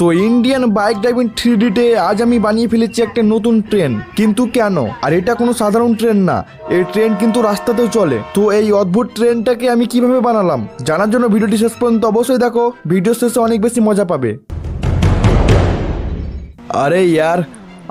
তো Indian bike driving three ডিতে আজ আমি বানিয়ে ফেলেছি একটা নতুন ট্রেন কিন্তু কেন? আর এটা কোনো সাধারণ ট্রেন না। এই ট্রেন কিন্তু রাস্তাতেও চলে। তো এই অদ্ভুত ট্রেনটাকে আমি কীভাবে বানালাম? জানার জন্য ভিডিওটি শেষ পর্যন্ত অবশ্যই দেখো। ভিডিও শেষে অনেক বেশি মজা পাবে। আরে ইয়ার,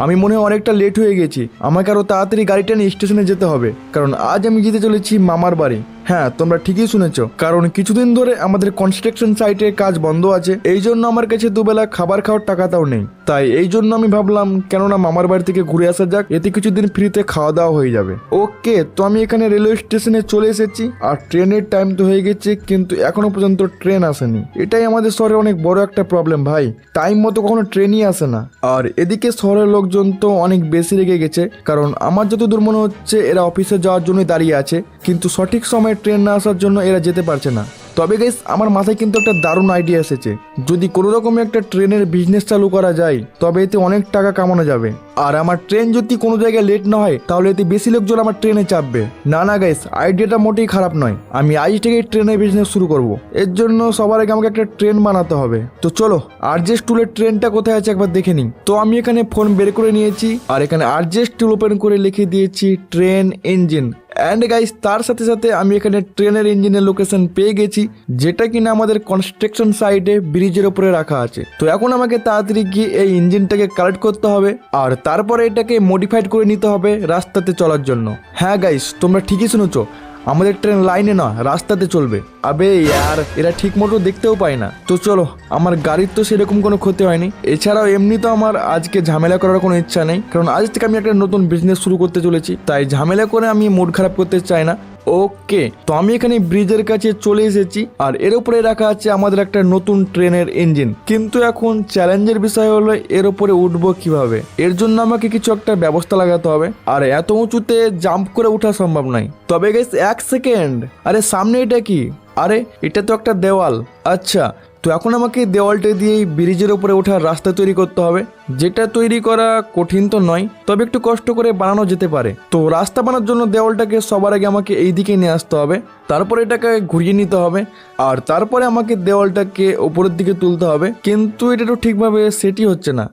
আমি মনে হয় অনেকটা লেট হয়ে গেছি। আমাকে আরও তাড়াতাড়ি গাড়িটা নিয়ে স্টেশনে যেতে হবে। কারণ আজ আমি যেতে চলেছি মামার বাড়ি। হ্যাঁ তোমরা ঠিকই শুনেছ। কারণ কিছুদিন ধরে আমাদের কনস্ট্রাকশন সাইটে কাজ বন্ধ আছে। এই জন্য আমার কাছে দুবেলা খাবার খাওয়ার টাকাটাও নেই। তাই এই জন্য আমি ভাবলাম, কেননা মামার বাড়ি থেকে ঘুরে আসা যাক, এতে কিছুদিন ফ্রিতে খাওয়া দাওয়া হয়ে যাবে। ওকে, তো আমি এখানে রেলওয়ে স্টেশনে চলে এসেছি। আর ট্রেনের টাইম তো হয়ে গেছে, কিন্তু এখনও পর্যন্ত ট্রেন আসেনি। এটাই আমাদের শহরে অনেক বড় একটা প্রবলেম ভাই। টাইম মতো কখনো ট্রেনই আসে না। আর এদিকে শহরের লোকজন তো অনেক বেশি রেগে গেছে। কারণ আমার যতদূর মনে হচ্ছে, এরা অফিসে যাওয়ার জন্যই দাঁড়িয়ে আছে। কিন্তু সঠিক সময়ে ট্রেন না আসার জন্য এরা যেতে পারছে না। তবে গাইস আমার মাথায় কিন্তু একটা দারুণ আইডিয়া এসেছে। যদি কোনো রকমে একটা ট্রেনের বিজনেস চালু করা যায়, তবে এতে অনেক টাকা কামানো যাবে। আর আমার ট্রেন যদি কোনো জায়গায় লেট না হয়, তাহলে এতে বেশি লোকজন আমার ট্রেনে চাপবে। না না গাইস আইডিয়াটা মোটেই খারাপ নয়। আমি আজ থেকে ট্রেনের বিজনেস শুরু করব। এর জন্য সবার আগে আমাকে একটা ট্রেন বানাতে হবে। তো চলো আরজেস্ট টুলের ট্রেনটা কোথায় আছে একবার দেখে নিই। তো আমি এখানে ফোন বের করে নিয়েছি, আর এখানে আরজেস্ট টুল ওপেন করে লিখে দিয়েছি, ট্রেন ইঞ্জিন অ্যান্ড গাইস তার সাথে সাথে আমি এখানে ট্রেনের ইঞ্জিনের লোকেশন পেয়ে গেছি, যেটা কিনা আমাদের কনস্ট্রাকশন সাইডে ব্রিজের উপরে রাখা আছে। তো এখন আমাকে তাড়াতাড়ি গিয়ে এই ইঞ্জিনটাকে কালেক্ট করতে হবে, আর তারপরে এটাকে মডিফাইড করে নিতে হবে রাস্তাতে চলার জন্য। হ্যাঁ গাইস তোমরা ঠিকই শুনেছো আমাদের ট্রেন লাইনে না, রাস্তাতে চলবে। আবে আর এরা ঠিক মতো দেখতেও পায় না। তো চলো, আমার গাড়ির তো সেরকম কোনো ক্ষতি হয়নি। এছাড়াও এমনি তো আমার আজকে ঝামেলা করার কোনো ইচ্ছা নেই। কারণ আজ থেকে আমি একটা নতুন বিজনেস শুরু করতে চলেছি। তাই ঝামেলা করে আমি মুড খারাপ করতে চাই না। ওকে, তো আমি এখানে ব্রিজের কাছে চলে এসেছি, আর এর উপরে রাখা আছে আমাদের একটা নতুন ট্রেনের ইঞ্জিন কিন্তু এখন চ্যালেঞ্জের বিষয় হলো এর উপরে উঠবো কীভাবে? এর জন্য আমাকে কিছু একটা ব্যবস্থা লাগাতে হবে। আর এত উঁচুতে জাম্প করে ওঠা সম্ভব নয়। তবে গেস এক সেকেন্ড আরে, সামনে এটা কি? আরে, এটা তো একটা দেওয়াল। আচ্ছা তো এখন আমাকে দেওয়ালটা দিয়ে এই ব্রিজের উপরে ওঠার রাস্তা তৈরি করতে হবে। যেটা তৈরি করা কঠিন তো নয় তবে একটু কষ্ট করে বানানো যেতে পারে। তো রাস্তা বানানোর জন্য দেওয়ালটাকে সবার আগে আমাকে এই দিকে নিয়ে আসতে হবে তারপরে এটাকে ঘুরিয়ে নিতে হবে আর তারপরে আমাকে দেওয়ালটাকে উপরের দিকে তুলতে হবে। কিন্তু এটা তো ঠিকভাবে সেটি হচ্ছে না.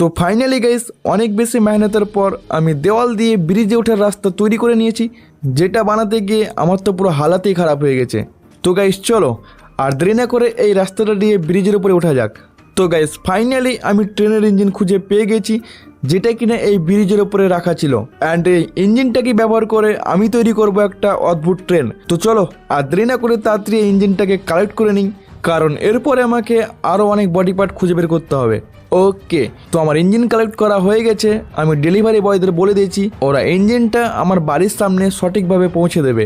তো ফাইনালি গাইস অনেক বেশি মেহনতের পর আমি দেওয়াল দিয়ে ব্রিজে ওঠার রাস্তা তৈরি করে নিয়েছি যেটা বানাতে গিয়ে আমার তো পুরো হালাতেই খারাপ হয়ে গেছে। তো গাইস চলো আর দেরি না করে এই রাস্তাটা দিয়ে ব্রিজের উপরে ওঠা যাক। তো গাইস ফাইনালি আমি ট্রেনের ইঞ্জিন খুঁজে পেয়ে গেছি, যেটা কিনা এই ব্রিজের উপরে রাখা ছিল। অ্যান্ড এই ইঞ্জিনটাকে ব্যবহার করে আমি তৈরি করব একটা অদ্ভুত ট্রেন তো চলো, আর দেরি না করে তাড়াতাড়ি ইঞ্জিনটাকে কালেক্ট করে নিই, কারণ এরপরে আমাকে আরও অনেক বডি পার্ট খুঁজে বের করতে হবে। ওকে তো আমার ইঞ্জিন কালেক্ট করা হয়ে গেছে। আমি ডেলিভারি বয়দের বলে দিয়েছি, ওরা ইঞ্জিনটা আমার বাড়ির সামনে সঠিকভাবে পৌঁছে দেবে।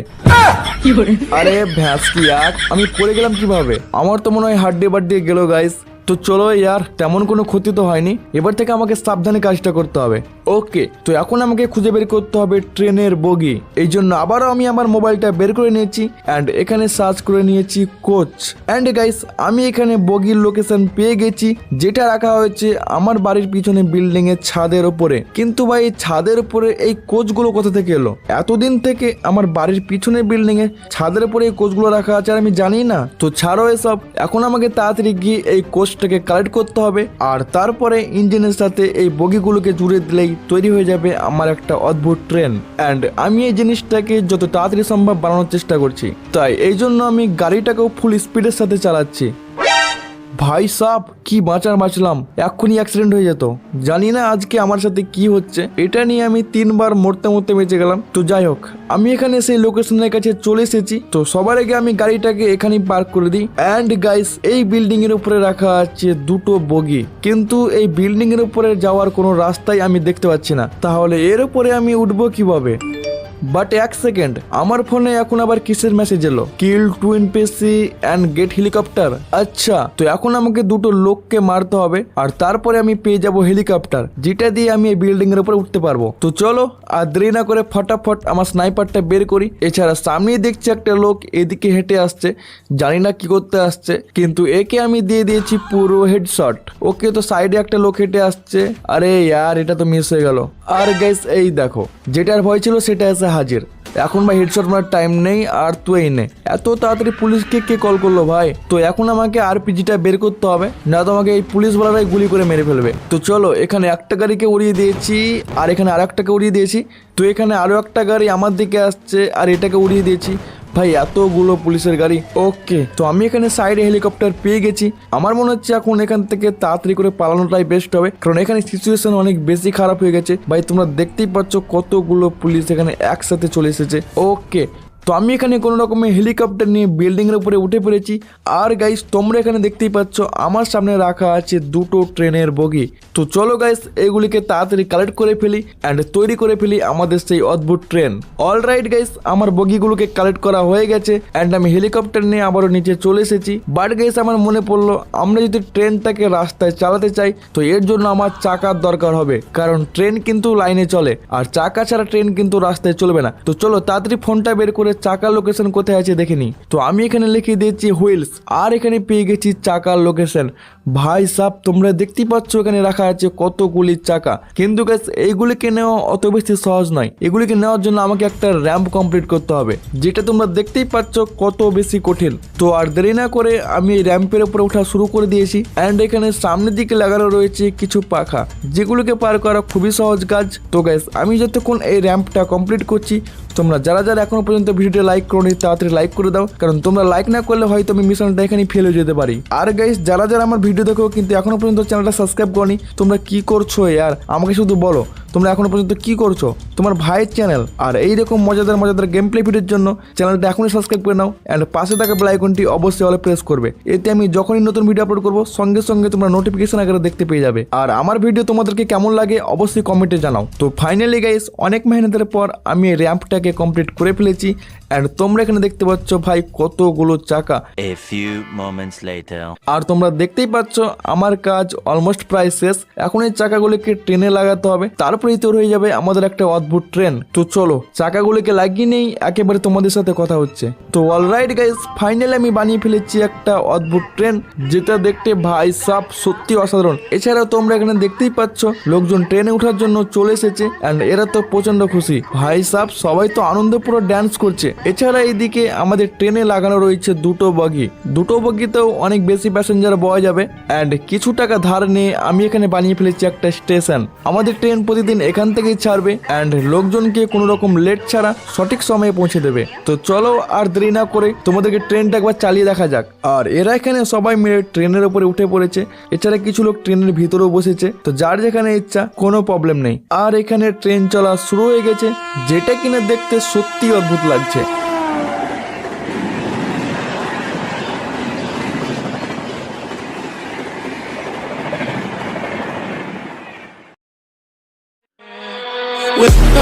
আরে ভ্যাস কি আমি পড়ে গেলাম কীভাবে? আমার তো মনে হয় হাড্ডি বাড্ডি গেল গাইস তো চলো ইয়ার, তেমন কোনো ক্ষতি তো হয়নি। এবার থেকে আমাকে সাবধানে কাজটা করতে হবে। ওকে, তো এখন আমাকে খুঁজে বের করতে হবে ট্রেনের বগি। এই জন্য আবারও আমি আমার মোবাইলটা বের করে নিয়েছি অ্যান্ড এখানে সার্চ করে নিয়েছি কোচ অ্যান্ড গাইস আমি এখানে বগির লোকেশন পেয়ে গেছি, যেটা রাখা হয়েছে আমার বাড়ির পিছনে বিল্ডিং এর ছাদের ওপরে কিন্তু ভাই, এই ছাদের উপরে এই কোচগুলো কোথা থেকে এলো? এতদিন থেকে আমার বাড়ির পিছনে বিল্ডিং এ ছাদের উপরে এই কোচগুলো রাখা আছে আর আমি জানি না। তো ছাড়ো এসব, এখন আমাকে তাড়াতাড়ি গিয়ে এই কোচটাকে কালেক্ট করতে হবে। আর তারপরে ইঞ্জিনের সাথে এই বগিগুলোকে জুড়ে দিলেই তৈরি হয়ে যাবে আমার একটা অদ্ভুত ট্রেন অ্যান্ড আমি এই জিনিসটাকে যত তাড়াতাড়ি সম্ভব বানানোর চেষ্টা করছি। তাই এই জন্য আমি গাড়িটাকেও ফুল স্পিডের সাথে চালাচ্ছি। ভাই সাপ কি বাঁচার বাঁচলাম, এক্ষুনি অ্যাক্সিডেন্ট হয়ে যেত। জানি না আজকে আমার সাথে কি হচ্ছে। এটা নিয়ে আমি তিনবার মরতে মরতে বেঁচে গেলাম। তো যাই হোক, আমি এখানে সেই লোকেশনের কাছে চলে এসেছি। তো সবার আগে আমি গাড়িটাকে এখানেই পার্ক করে দিই। অ্যান্ড গাইস এই বিল্ডিং এর উপরে রাখা আছে দুটো বগি। কিন্তু এই বিল্ডিং এর উপরে যাওয়ার কোনো রাস্তাই আমি দেখতে পাচ্ছি না। তাহলে এর উপরে আমি উঠবো কীভাবে? বাট এক সেকেন্ড আমার ফোনে এখন আবার কিসের মেসেজ এলো? Kill to NPC and get helicopter আচ্ছা তো এখন আমাকে দুটো লোককে মারতে হবে, আর তারপরে আমি পেয়ে যাব হেলিকপ্টার যেটা দিয়ে আমি এই বিল্ডিং এর উপরে উঠতে পারব। তো চলো আর দেরি না করে ফটাফট আমার স্নাইপারটা বের করি। এছাড়া সামনেই দেখছি একটা লোক এদিকে হেঁটে আসছে, জানি না কি করতে আসছে, কিন্তু একে আমি দিয়ে দিয়েছি পুরো হেডশট ওকে তো সাইডে একটা লোক হেঁটে আসছে। আরে, ইয়ার, এটা তো মিস হয়ে গেল। আর গাইস এই দেখো, যেটার ভয় ছিল সেটা এসে হাজির। এখন ভাই হেডশট মারার টাইম নেই, আর তুই নে। এত তাড়াতাড়ি পুলিশকে কে কল করল ভাই? তো এখন আমাকে আর পিজিটা বের করতে হবে, না তো আমাকে এই পুলিশ বলারাই গুলি করে মেরে ফেলবে। তো চলো, এখানে একটা গাড়িকে উড়িয়ে দিয়েছি, আর এখানে আর একটাকে উড়িয়ে দিয়েছি। তো এখানে আরও একটা গাড়ি আমার দিকে আসছে, আর এটাকে উড়িয়ে দিয়েছি। ভাই, এতগুলো পুলিশের গাড়ি। ওকে, তো আমি এখানে সাইডে হেলিকপ্টার পেয়ে গেছি। আমার মনে হচ্ছে এখন এখান থেকে তাড়াতাড়ি করে পালানোটাই বেস্ট হবে। কারণ এখানে সিচুয়েশন অনেক বেশি খারাপ হয়ে গেছে। ভাই, তোমরা দেখতেই পাচ্ছ কতগুলো পুলিশ এখানে একসাথে চলে এসেছে। ওকে তো আমি এখানে কোনো রকমের হেলিকপ্টার নিয়ে বিল্ডিংয়ের উপরে উঠে পড়েছি। আর গাইস তোমরা এখানে দেখতেই পাচ্ছ, আমার সামনে রাখা আছে দুটো ট্রেনের বগি। তো চলো গাইস এগুলিকে তাড়াতাড়ি কালেক্ট করে ফেলি অ্যান্ড তৈরি করে ফেলি আমাদের সেই অদ্ভুত ট্রেন অল রাইট গাইস আমার বগিগুলোকে কালেক্ট করা হয়ে গেছে অ্যান্ড আমি হেলিকপ্টার নিয়ে আবারও নিচে চলে এসেছি। বাট গাইস আমার মনে পড়ল, আমরা যদি ট্রেনটাকে রাস্তায় চালাতে চাই, তো এর জন্য আমার চাকার দরকার হবে। কারণ ট্রেন কিন্তু লাইনে চলে, আর চাকা ছাড়া ট্রেন কিন্তু রাস্তায় চলবে না। তো চলো তাড়াতাড়ি ফোনটা বের করে চাকার লোকেশন কোথায় আছে দেখে নিই। তো আমি এখানে লিখে দিয়েছি হুইলস আর এখানে পেয়ে গেছি চাকার লোকেশন ভাই সাপ তোমরা দেখতেই পাচ্ছ এখানে রাখা আছে কতগুলি চাকা। কিন্তু গ্যাস এইগুলিকে নেওয়া অত বেশি সহজ নয়। এগুলিকে নেওয়ার জন্য আমাকে একটা র্যাম্প কমপ্লিট করতে হবে, যেটা তোমরা দেখতেই পাচ্ছ কত বেশি কঠিন। তো আর দেরি না করে আমি এই র্যাম্পের উপরে ওঠা শুরু করে দিয়েছি। অ্যান্ড এখানে সামনের দিকে লাগানো রয়েছে কিছু পাখা, যেগুলোকে পার করা খুবই সহজ কাজ। তো গ্যাস আমি যতক্ষণ এই র্যাম্পটা কমপ্লিট করছি, তোমরা যারা যারা এখনও পর্যন্ত ভিডিওটা লাইক করো নি তাড়াতাড়ি লাইক করে দাও। কারণ তোমরা লাইক না করলে হয়তো আমি মিশনটা এখানে ফেল যেতে পারি। আর গাইস যারা যারা আমার ভিডিও দেখো কিন্তু এখনও পর্যন্ত চ্যানেলটা সাবস্ক্রাইব করনি তোমরা কি করছ আর আমাকে শুধু বলো। তোমরা এখনও পর্যন্ত কি করছ? তোমার ভাইয়ের চ্যানেল আর এই রকম মজাদার মজাদার গেম প্লে ভিডিওর জন্য চ্যানেলটা এখনই সাবস্ক্রাইব করে নাও অ্যান্ড পাশে থাকা বেল আইকনটি অবশ্যই অলে প্রেস করবে। এতে আমি যখনই নতুন ভিডিও আপলোড করব সঙ্গে সঙ্গে তোমরা নোটিফিকেশন আকারে দেখতে পেয়ে যাবে। আর আমার ভিডিও তোমাদেরকে কেমন লাগে অবশ্যই কমেন্টে জানাও। তো ফাইনালি গাইস অনেক মেহনতের পর আমি এই র্যাম্পটাকে কমপ্লিট করে ফেলেছি অ্যান্ড তোমরা এখানে দেখতে পাচ্ছ ভাই কতগুলো চাকা. আর তোমরা দেখতেই পাচ্ছ আমার কাজ অলমোস্ট প্রায় শেষ। এখন এই চাকাগুলিকে ট্রেনে লাগাতে হবে। তারপরেই তৈরি হয়ে যাবে আমাদের একটা অদ্ভুত ট্রেন তো চলো, চাকাগুলিকে লাগিয়ে নেই, একেবারে তোমাদের সাথে কথা হচ্ছে। তো অল অলরাইট গাইস ফাইনালি আমি বানিয়ে ফেলেছি একটা অদ্ভুত ট্রেন যেটা দেখতে ভাই সাপ সত্যি অসাধারণ। এছাড়াও তোমরা এখানে দেখতেই পাচ্ছ, লোকজন ট্রেনে ওঠার জন্য চলে এসেছে অ্যান্ড এরা তো প্রচণ্ড খুশি। ভাই সাপ সবাই তো আনন্দে পুরো ড্যান্স করছে। এছাড়া এইদিকে আমাদের ট্রেনে লাগানো রয়েছে দুটো বগি দুটো বগিতেও অনেক বেশি প্যাসেঞ্জার বওয়া যাবে অ্যান্ড কিছু টাকা ধার নিয়ে আমি এখানে বানিয়ে ফেলেছি একটা স্টেশন আমাদের ট্রেন প্রতিদিন এখান থেকেই ছাড়বে অ্যান্ড লোকজনকে কোনো রকম লেট ছাড়া সঠিক সময়ে পৌঁছে দেবে। তো চলো আর দেরি না করে তোমাদেরকে ট্রেনটা একবার চালিয়ে দেখা যাক। আর এরা এখানে সবাই মিলে ট্রেনের উপরে উঠে পড়েছে। এছাড়া কিছু লোক ট্রেনের ভিতরেও বসেছে। তো যার যেখানে ইচ্ছা, কোনো প্রবলেম নেই। আর এখানে ট্রেন চলা শুরু হয়ে গেছে, যেটা কিনা দেখতে সত্যি অদ্ভুত লাগছে। With